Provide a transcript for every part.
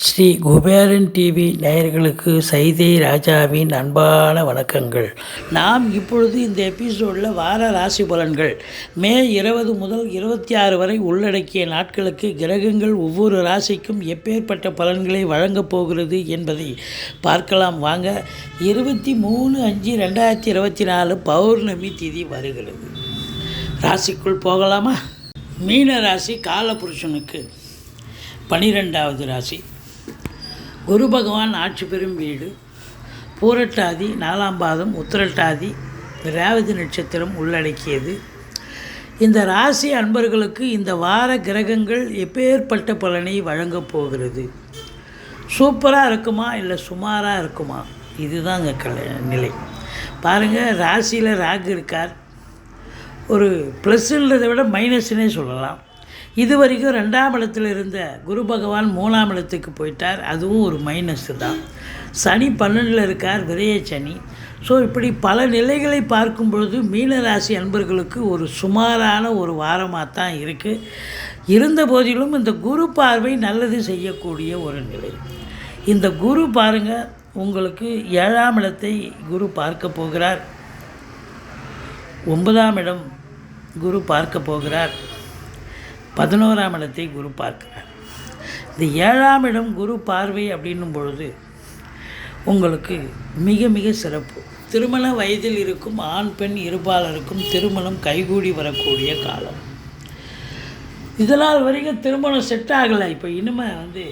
Sri Kuberan TV நேயர்களுக்கு சைதை ராஜாவின் அன்பான வணக்கங்கள். நாம் இப்பொழுது இந்த எபிசோடில் வார ராசி பலன்கள். மே இருபது முதல் இருபத்தி ஆறு வரை உள்ளடக்கிய நாட்களுக்கு கிரகங்கள் ஒவ்வொரு ராசிக்கும் எப்பேற்பட்ட பலன்களை வழங்கப் போகிறது என்பதை பார்க்கலாம். வாங்க இருபத்தி மூணு அஞ்சு ரெண்டாயிரத்தி இருபத்தி நாலு பௌர்ணமி திதி வருகிறது. ராசிக்குள் போகலாமா? மீன ராசி காலபுருஷனுக்கு பனிரெண்டாவது ராசி. குரு பகவான் ஆட்சி பெறும் வீடு. பூரட்டாதி நாலாம் பாதம் உத்திரட்டாதி ரேவதி நட்சத்திரம் உள்ளடக்கியது. இந்த ராசி அன்பர்களுக்கு இந்த வார கிரகங்கள் எப்பேற்பட்ட பலனை வழங்கப் போகிறது? சூப்பராக இருக்குமா இல்லை சுமாராக இருக்குமா? இதுதாங்க கல நிலை. பாருங்கள் ராசியில் ராகு இருக்கார். ஒரு ப்ளஸ்ன்றதை விட மைனஸ்னே சொல்லலாம். இது வரைக்கும் ரெண்டாம் இடத்துல இருந்த குரு பகவான் மூணாம் இடத்துக்கு போயிட்டார். அதுவும் ஒரு மைனஸ் தான். சனி பன்னெண்டில் இருக்கார் விரைய சனி. ஸோ இப்படி பல நிலைகளை பார்க்கும் பொழுது மீனராசி அன்பர்களுக்கு ஒரு சுமாரான ஒரு வாரமாக தான் இருக்குது இருந்த போதிலும் இந்த குரு பார்வை நல்லது செய்யக்கூடிய ஒரு நிலை. இந்த குரு பாருங்கள் உங்களுக்கு ஏழாம் இடத்தை குரு பார்க்க போகிறார். ஒன்பதாம் இடம் குரு பார்க்க போகிறார். பதினோராம் இடத்தை குரு பார்க்கிறார். இந்த ஏழாம் இடம் குரு பார்வை அப்படின்னும் பொழுது உங்களுக்கு மிக மிக சிறப்பு. திருமண வயதில் இருக்கும் ஆண் பெண் இருபாலருக்கும் திருமணம் கைகூடி வரக்கூடிய காலம். இதனால் வரைக்கும் திருமணம் செட் ஆகலை. இப்போ இனிமே வந்து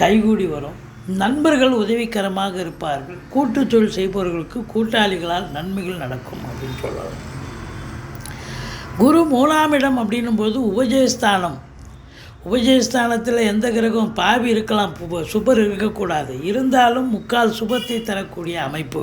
கைகூடி வரும். நண்பர்கள் உதவிகரமாக இருப்பார்கள். கூட்டு தொழில் செய்பவர்களுக்கு கூட்டாளிகளால் நன்மைகள் நடக்கும் அப்படின்னு சொல்லலாம். குரு மூணாம் இடம் அப்படின்னும் போது உபஜயஸ்தானம். உபஜயஸ்தானத்தில் எந்த கிரகம்? பாவி இருக்கலாம் சுபர் இருக்கக்கூடாது. இருந்தாலும் முக்கால் சுபத்தை தரக்கூடிய அமைப்பு.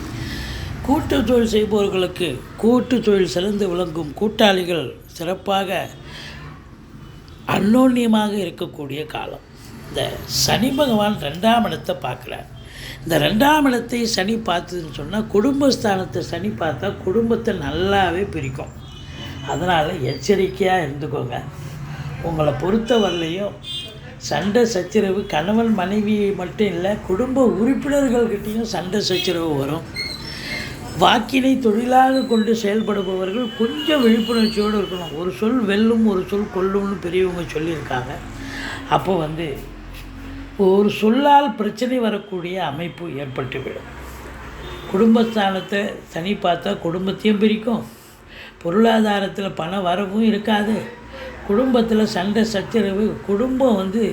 கூட்டு தொழில் செய்பவர்களுக்கு கூட்டு தொழில் சிறந்து விளங்கும் கூட்டாளிகள் சிறப்பாக அன்னோன்யமாக இருக்கக்கூடிய காலம். இந்த சனி பகவான் ரெண்டாம் இடத்தை பார்க்குறார். இந்த ரெண்டாம் இடத்தை சனி பார்த்ததுன்னு சொன்னால் குடும்பஸ்தானத்தை சனி பார்த்தா குடும்பத்தை நல்லாவே பிரிக்கும். அதனால் எச்சரிக்கையாக இருந்துக்கோங்க. உங்களை பொறுத்தவரையிலையும் சண்டை சச்சரவு கணவன் மனைவி மட்டும் இல்லை குடும்ப உறுப்பினர்கள்கிட்டையும் சண்டை சச்சரவு வரும். வாக்கினை தொழிலாக கொண்டு செயல்படுபவர்கள் கொஞ்சம் விழிப்புணர்ச்சியோடு இருக்கணும். ஒரு சொல் வெல்லும் ஒரு சொல் கொல்லும்னு பெரியவங்க சொல்லியிருக்காங்க. அப்போ வந்து ஒரு சொல்லால் பிரச்சனை வரக்கூடிய அமைப்பு ஏற்பட்டுவிடும். குடும்பஸ்தானத்தை சனி பார்த்தா குடும்பத்தையும் பிரிக்கும். பொருளாதாரத்தில் பண வரவும் இருக்காது. குடும்பத்தில் சண்டை சச்சரவு குடும்பம் வந்து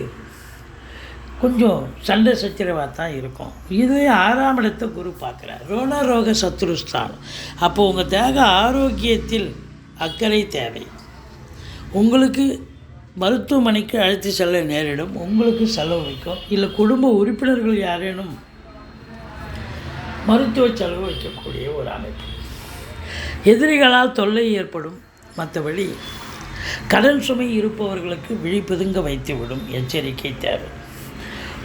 கொஞ்சம் சண்டை சச்சரவாக தான் இருக்கும். இது ஆறாம் இடத்தை குரு பார்க்குறார். ரோணரோக சத்ருஸ்தானம். அப்போ உங்கள் தேக ஆரோக்கியத்தில் அக்கறை தேவை. உங்களுக்கு மருத்துவமனைக்கு அழைத்து செல்ல நேரிடும். உங்களுக்கு செலவு வைக்கும். இல்லை குடும்ப உறுப்பினர்கள் யாரேனும் மருத்துவ செலவு வைக்கக்கூடிய ஒரு அமைப்பு. எதிரிகளால் தொல்லை ஏற்படும். மற்றபடி கடன் சுமை இருப்பவர்களுக்கு விழிப்புதுங்க வைத்துவிடும். எச்சரிக்கை தேவை.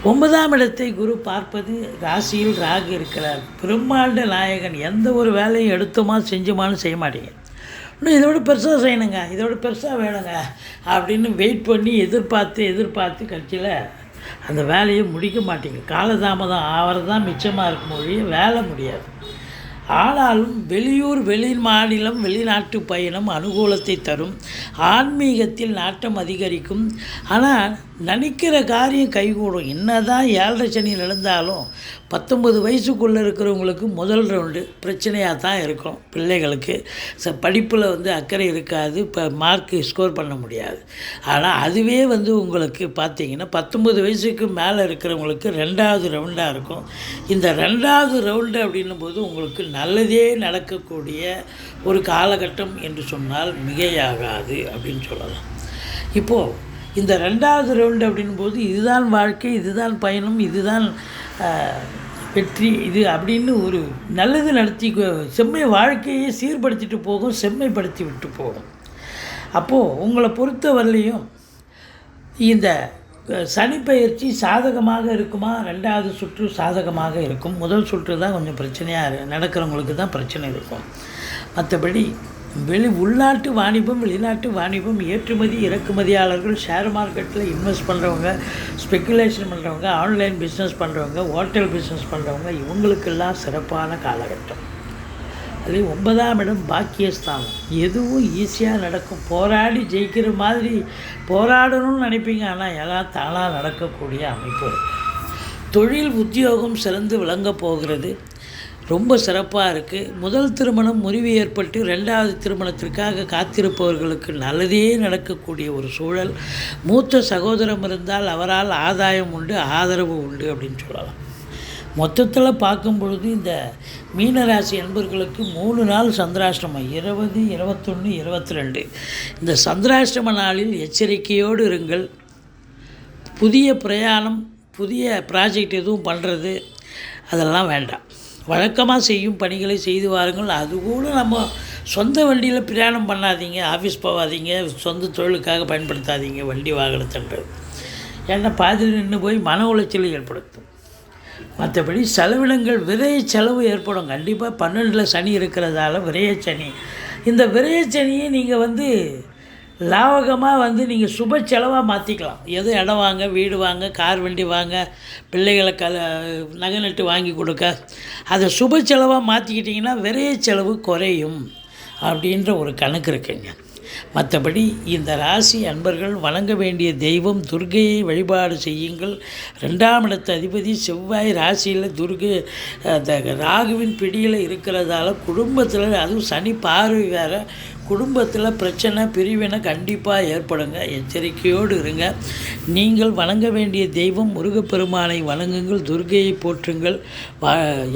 ஒன்பதாம் இடத்தை குரு பார்ப்பது ராசியில் ராகு இருக்கிறார். பிரம்மாண்ட நாயகன் எந்த ஒரு வேலையும் எடுத்தோமா செஞ்சோமான்னு செய்ய மாட்டீங்க. இன்னும் இதோட பெருசாக செய்யணுங்க இதோட பெருசாக வேணுங்க அப்படின்னு வெயிட் பண்ணி எதிர்பார்த்து எதிர்பார்த்து கட்சியில் அந்த வேலையை முடிக்க மாட்டீங்க. காலதாமதம் ஆகிறது தான் மிச்சமாக இருக்கும் மொழிய வேலை முடியாது. ஆனாலும் வெளியூர் வெளி மாநிலம் வெளிநாட்டு பயணம் அனுகூலத்தை தரும். ஆன்மீகத்தில் நாட்டம் அதிகரிக்கும். ஆனால் நினைக்கிற காரியம் கைகூடும். என்னதான் ஏழரை சனி நடந்தாலும் பத்தொம்பது வயசுக்குள்ளே இருக்கிறவங்களுக்கு முதல் ரவுண்டு பிரச்சனையாக தான் இருக்கும் பிள்ளைகளுக்கு. ச படிப்பில் வந்து அக்கறை இருக்காது. இப்போ மார்க்கு ஸ்கோர் பண்ண முடியாது. ஆனால் அதுவே வந்து உங்களுக்கு பார்த்தீங்கன்னா பத்தொம்பது வயசுக்கு மேலே இருக்கிறவங்களுக்கு ரெண்டாவது ரவுண்டாக இருக்கும். இந்த ரெண்டாவது ரவுண்டு அப்படின்னும் போது உங்களுக்கு நல்லதே நடக்கக்கூடிய ஒரு காலகட்டம் என்று சொன்னால் மிகையாகாது அப்படின்னு சொல்லலாம். இப்போது இந்த ரெண்டாவது ரவுண்டு அப்படின் போது இதுதான் வாழ்க்கை இதுதான் பயணம் இதுதான் வெற்றி இது அப்படின்னு ஒரு நல்லது நடத்தி செம்மை வாழ்க்கையை சீர்படுத்திட்டு போகும் செம்மைப்படுத்தி விட்டு போகும். அப்போது உங்களை பொறுத்த வரலையும் இந்த சனிப்பயிற்சி சாதகமாக இருக்குமா? ரெண்டாவது சுற்று சாதகமாக இருக்கும். முதல் சுற்று தான் கொஞ்சம் பிரச்சனையாக நடக்கிறவங்களுக்கு தான் பிரச்சனை இருக்கும். மற்றபடி வெளி உள்நாட்டு வாணிபம் வெளிநாட்டு வாணிபம் ஏற்றுமதி இறக்குமதியாளர்கள் ஷேர் மார்க்கெட்டில் இன்வெஸ்ட் பண்ணுறவங்க ஸ்பெக்குலேஷன் பண்ணுறவங்க ஆன்லைன் பிஸ்னஸ் பண்ணுறவங்க ஹோட்டல் பிஸ்னஸ் பண்ணுறவங்க இவங்களுக்கெல்லாம் சிறப்பான காலகட்டம். அதே ஒன்பதாம் இடம் பாக்கியஸ்தானம். எதுவும் ஈஸியாக நடக்கும். போராடி ஜெயிக்கிற மாதிரி போராடணும்னு நினைப்பீங்க. ஆனால் எல்லாம் தானாக நடக்கக்கூடிய அமைப்பு. தொழில் உத்தியோகம் சிறந்து விளங்கப் போகிறது. ரொம்ப சிறப்பாக இருக்குது முதல் திருமணம் முறிவு ஏற்பட்டு ரெண்டாவது திருமணத்திற்காக காத்திருப்பவர்களுக்கு நல்லதே நடக்கக்கூடிய ஒரு சூழல். மூத்த சகோதரம் இருந்தால் அவரால் ஆதாயம் உண்டு ஆதரவு உண்டு அப்படின்னு சொல்லலாம். மொத்தத்தில் பார்க்கும் பொழுது இந்த மீனராசி அன்பர்களுக்கு மூணு நாள் சந்திராஷ்டமம் இருபது இருபத்தொன்று இருபத்தி ரெண்டு இந்த சந்திராஷ்டம நாளில் எச்சரிக்கையோடு இருங்கள். புதிய பிரயாணம் புதிய ப்ராஜெக்ட் எதுவும் பண்ணுறது அதெல்லாம் வேண்டாம். வழக்கமாக செய்யும் பணிகளை செய்து வாருங்கள். அது கூட நம்ம சொந்த வண்டியில் பிரயாணம் பண்ணாதீங்க ஆஃபீஸ் போகாதீங்க சொந்த தொழிலுக்காக பயன்படுத்தாதீங்க வண்டி வாகனத்துன்றது ஏன்னா பாதியில் நின்று போய் மன உளைச்சலை ஏற்படுத்தும். மற்றபடி செலவினங்கள் விரைய செலவு ஏற்படும். கண்டிப்பாக பன்னெண்டில் சனி இருக்கிறதால விரைய சனி. இந்த விரைய சனியை நீங்கள் வந்து லாவகமாக வந்து நீங்கள் சுப செலவாக மாற்றிக்கலாம் எது இடம் வாங்க வீடு வாங்க கார் வண்டி வாங்க பிள்ளைகளை க நகை நட்டு வாங்கி கொடுக்க. அதை சுப செலவாக மாற்றிக்கிட்டிங்கன்னா விரைய செலவு குறையும் அப்படின்ற ஒரு கணக்கு இருக்குங்க. மற்றபடி இந்த ராசி அன்பர்கள் வணங்க வேண்டிய தெய்வம் துர்க்கையை வழிபாடு செய்யுங்கள். ரெண்டாம் இடத்து அதிபதி செவ்வாய் ராசியில் துர்கை அந்த ராகுவின் பிடியில் இருக்கிறதால குடும்பத்தில் அதுவும் சனி பார்வை வேறு குடும்பத்தில் பிரச்சனை பிரிவினை கண்டிப்பாக ஏற்படுங்க. எச்சரிக்கையோடு இருங்க. நீங்கள் வணங்க வேண்டிய தெய்வம் முருகப்பெருமானை வணங்குங்கள் துர்கையை போற்றுங்கள். வா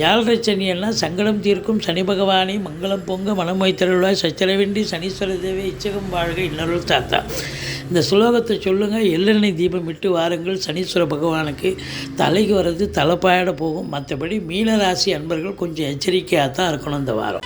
ஏழரை சனியெல்லாம் சங்கடம் தீர்க்கும். சனி பகவானை மங்களம் பொங்க மனம் வைத்தருளாய் சச்சரவேண்டி சனீஸ்வர தேவி இச்சகம் வாழ்க இன்னொரு தாத்தா. இந்த சுலோகத்தை சொல்லுங்கள் எள்ளெண்ணெய் தீபம் விட்டு வாருங்கள். சனீஸ்வர பகவானுக்கு தலைக்கு வர்றது தலைப்பாயிட போகும். மற்றபடி மீனராசி அன்பர்கள் கொஞ்சம் எச்சரிக்கையாக தான் இருக்கணும் இந்த வாரம்.